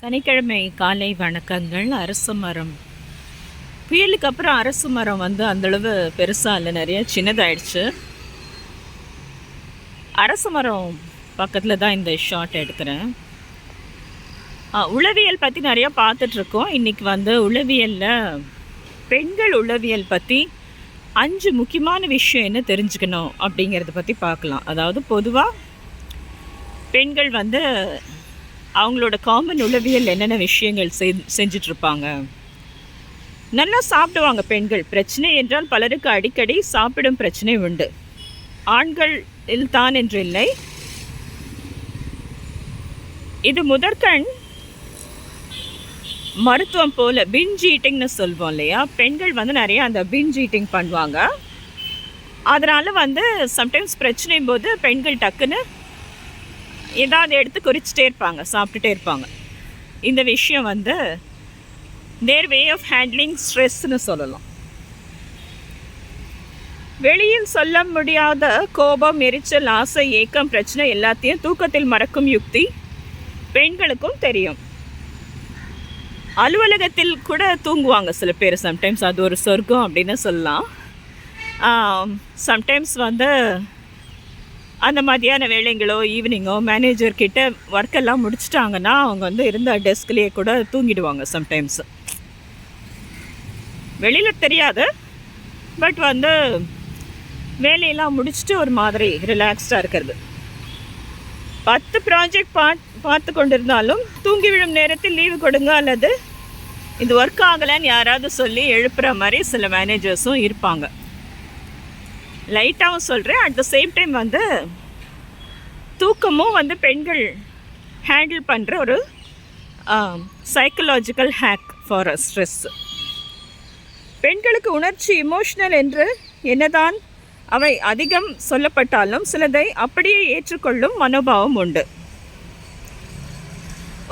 சனிக்கிழமை காலை வணக்கங்கள். அரசு மரம். புயலுக்கு அப்புறம் அரசு மரம் வந்து அந்தளவு பெருசாக இல்லை நிறைய சின்னதாயிடுச்சு. அரசு மரம் பக்கத்தில் தான் இந்த ஷாட் எடுக்கிறேன். உளவியல் பற்றி நிறையா பார்த்துட்ருக்கோம். இன்றைக்கி வந்து உளவியலில் பெண்கள் உளவியல் பற்றி அஞ்சு முக்கியமான விஷயம் என்ன தெரிஞ்சுக்கணும் அப்படிங்கிறத பற்றி பார்க்கலாம். அதாவது பொதுவாக பெண்கள் வந்து அவங்களோட காமன் உளவியல் என்னென்ன விஷயங்கள் செய் செஞ்சிட்ருப்பாங்க நல்லா சாப்பிடுவாங்க பெண்கள். பிரச்சனை என்றால் பலருக்கு அடிக்கடி சாப்பிடும் பிரச்சனை உண்டு. ஆண்கள் தான் என்று இல்லை. இது முதற்கண் மருத்துவம் போல் பிஞ்ச் ஈட்டிங்னு சொல்வோம் இல்லையா? பெண்கள் வந்து நிறைய அந்த பிஞ்ச் ஈட்டிங் பண்ணுவாங்க. அதனால் வந்து சம்டைம்ஸ் பிரச்சனை போது பெண்கள் டக்குன்னு ஏதாவது எடுத்து குறிச்சிட்டே இருப்பாங்க சாப்பிட்டுட்டே இருப்பாங்க. இந்த விஷயம் வந்து தேர் வே ஆஃப் ஹேண்ட்லிங் ஸ்ட்ரெஸ்ன்னு சொல்லலாம். வெளியில் சொல்ல முடியாத கோபம் எரிச்சல் ஆசை ஏக்கம் பிரச்சனை எல்லாத்தையும் தூக்கத்தில் மறக்கும் யுக்தி பெண்களுக்கும் தெரியும். அலுவலகத்தில் கூட தூங்குவாங்க சில பேர். சம்டைம்ஸ் அது ஒரு சொர்க்கம் அப்படின்னு சொல்லலாம். சம்டைம்ஸ் வந்து அந்த மாதிரியான வேலைங்களோ ஈவினிங்கோ மேனேஜர் கிட்ட ஒர்க்கெல்லாம் முடிச்சிட்டாங்கன்னா அவங்க வந்து இருந்த டெஸ்க்லேயே கூட தூங்கிடுவாங்க சம்டைம்ஸ் வெளியில் தெரியாது. பட் வந்து வேலையெல்லாம் முடிச்சுட்டு ஒரு மாதிரி ரிலாக்ஸ்டாக இருக்கிறது. பத்து ப்ராஜெக்ட் பா பார்த்து கொண்டிருந்தாலும் தூங்கி விழும் நேரத்தில் லீவு கொடுங்க அல்லது இது ஒர்க் ஆகலைன்னு யாராவது சொல்லி எழுப்புற மாதிரி சில மேனேஜர்ஸும் இருப்பாங்க. லைட்டாகவும் சொல்கிறேன் அட் த சேம் டைம் வந்து தூக்கமும் வந்து பெண்கள் ஹேண்டில் பண்ணுற ஒரு சைக்கலாஜிக்கல் ஹேக் ஃபார் ஸ்ட்ரெஸ் பெண்களுக்கு உணர்ச்சி இமோஷனல் என்று என்னதான் அவை அதிகம் சொல்லப்பட்டாலும் சிலதை அப்படியே ஏற்றுக்கொள்ளும் மனோபாவம் உண்டு.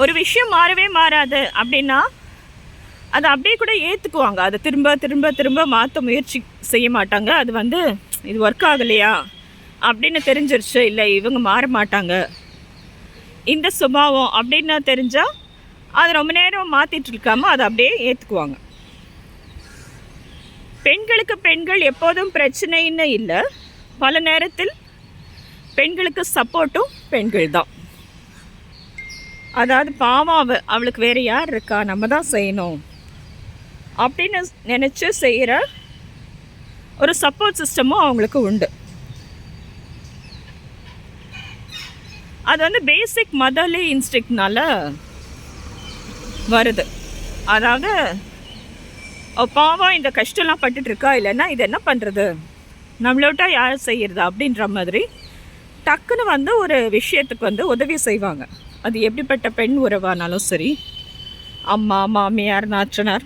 ஒரு விஷயம் மாறவே மாறாது அப்படின்னா அதை அப்படியே கூட ஏற்றுக்குவாங்க அதை திரும்ப திரும்ப திரும்ப மாற்ற முயற்சி செய்ய மாட்டாங்க. அது வந்து இது ஒர்க் ஆகலையா? அப்படின்னு தெரிஞ்சிருச்சு? இல்லை இவங்க மாற மாட்டாங்க. இந்த சுபாவம் அப்படின்னு தெரிஞ்சால் அதை ரொம்ப நேரம் மாற்றிட்டு இருக்காமல் அதை அப்படியே ஏற்றுக்குவாங்க பெண்களுக்கு பெண்கள் எப்போதும் பிரச்சனைன்னு இல்லை. பல நேரத்தில் பெண்களுக்கு சப்போர்ட்டும் பெண்கள் தான். அதாவது பாவம் அவ அவளுக்கு வேறு யார் இருக்கா? நம்ம தான் செய்யணும். அப்படின்னு நினச்சி செய்கிற ஒரு சப்போர்ட் சிஸ்டமும் அவங்களுக்கு உண்டு. அது வந்து பேசிக் மதர்லி இன்ஸ்டிக்னால வருது. அதாவது பாவம் இந்த கஷ்டம்லாம் பட்டுட்ருக்கா இல்லைன்னா இது என்ன பண்ணுறது நம்மளோட்ட யார் செய்கிறது அப்படின்ற மாதிரி டக்குன்னு வந்து ஒரு விஷயத்துக்கு வந்து உதவி செய்வாங்க. அது எப்படிப்பட்ட பெண் உறவானாலும் சரி அம்மா மாமியார் நாற்றனார்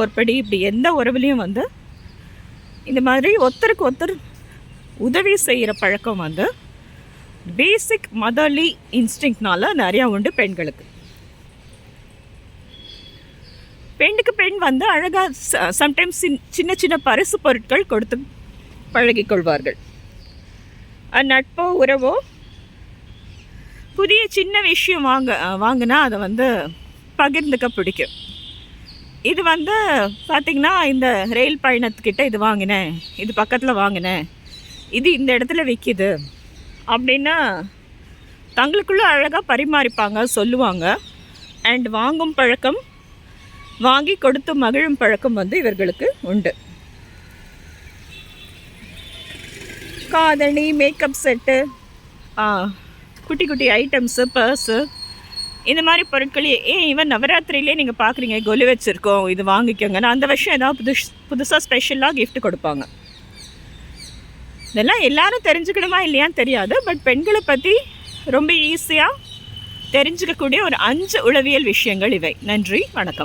ஒருபடி இப்படி எந்த உறவுலையும் வந்து இந்த மாதிரி ஒருத்தருக்கு ஒருத்தர் உதவி செய்கிற பழக்கம் வந்து பேசிக் மதர்லி இன்ஸ்டிங்னால நிறையா உண்டு பெண்களுக்கு. பெண்ணுக்கு பெண் வந்து அழகாக சம்டைம்ஸ் சின்ன சின்ன பரிசு பொருட்கள் கொடுத்து பழகிக்கொள்வார்கள் நட்போ உறவோ புதிய சின்ன விஷயம் வாங்க வாங்கினா அதை வந்து பகிர்ந்துக்க பிடிக்கும். இது வந்து பார்த்திங்கன்னா இந்த ரயில் பயணத்துக்கிட்ட இது வாங்கினேன். இது பக்கத்தில் வாங்கினேன். இது இந்த இடத்துல விற்கிது அப்படின்னா தங்களுக்குள்ளே அழகாக பரிமாறிப்பாங்க சொல்லுவாங்க. அண்ட் வாங்கும் பழக்கம் வாங்கி கொடுத்து மகிழும் பழக்கம் வந்து இவர்களுக்கு உண்டு. காதணி மேக்கப் செட்டு குட்டி குட்டி ஐட்டம்ஸு பர்ஸு இந்த மாதிரி பொருட்கள் ஏன் இவன் நவராத்திரியிலே நீங்கள் பார்க்குறீங்க கொலு வச்சுருக்கோம் இது வாங்கிக்கோங்க. அந்த வருஷம் ஏதாவது புதுசு புதுசாக ஸ்பெஷலாக கிஃப்ட் கொடுப்பாங்க. இதெல்லாம் எல்லாரும் தெரிஞ்சுக்கணுமா இல்லையான்னு தெரியாது பட் பெண்களை பற்றி ரொம்ப ஈஸியாக தெரிஞ்சுக்கக்கூடிய ஒரு அஞ்சு உளவியல் விஷயங்கள் இவை. நன்றி வணக்கம்.